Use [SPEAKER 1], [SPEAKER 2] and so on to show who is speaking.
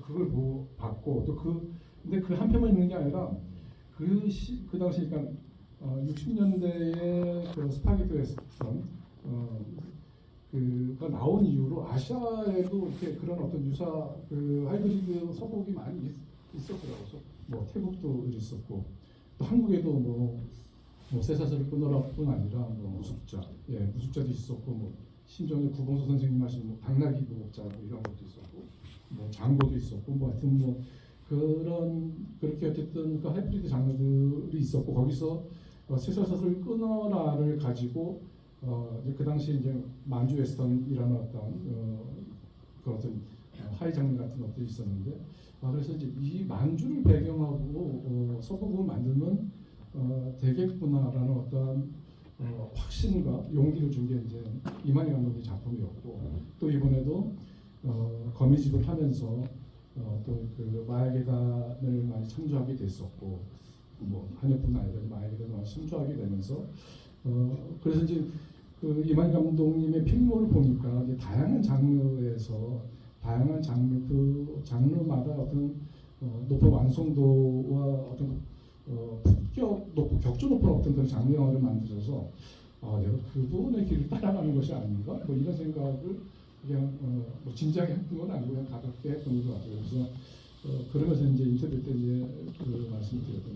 [SPEAKER 1] 그걸 보, 봤고 또 그 근데 그 한 편만 있는 게 아니라 그, 시, 그 당시 그러니까 어, 60년대에 그 스파게티 웨스턴 어, 그가 나온 이후로 아시아에도 이렇게 그런 어떤 유사 그 하이브리드 서곡이 많이 있, 있었더라고요. 그래서 뭐 태국도 있었고 또 한국에도 뭐, 뭐 쇠사슬을 끊어라뿐 아니라 뭐 무숙자, 예 무숙자도 있었고 뭐 심정의 구봉서 선생님 하신 뭐 당나귀 무곡자 뭐 이런 것도 있었고 뭐 장고도 있었고 뭐 하여튼 뭐 그런 그렇게 어쨌든 그 하이브리드 장르들이 있었고 거기서 어, 쇠사슬을 끊어라를 가지고 어, 그 당시 이제 만주 웨스턴이라는 어떤 어, 그 어떤 어, 하이 장르 같은 것들이 있었는데 아, 그래서 이제 이 만주를 배경하고 어, 서곡을 만들면 어, 되겠구나라는 어떤 어, 확신과 용기를 준 게 이제 이만희 감독의 작품이었고 또 이번에도 어, 거미집을 하면서 어, 또그 마약의단을 많이 참조하게 됐었고 뭐 한여뿐 아니라 마약의단을 많이 참조하게 되면서 어, 그래서 이제 그 이만 감독님의 필모를 보니까 이제 다양한 장르에서 다양한 장르 그 장르마다 어떤 어, 높은 완성도와 어떤 어, 품격 높고 격조 높은 어떤 그런 장르 영화를 만드셔서 아 내가 그분의 길을 따라가는 것이 아닌가? 뭐 이런 생각을 그냥 어, 뭐 진지하게 했던 건 아니고 그냥 가볍게 했던 것 같아요. 그래서 어, 그러면서 이제 인터뷰 때 이제 그 말씀을 드렸던.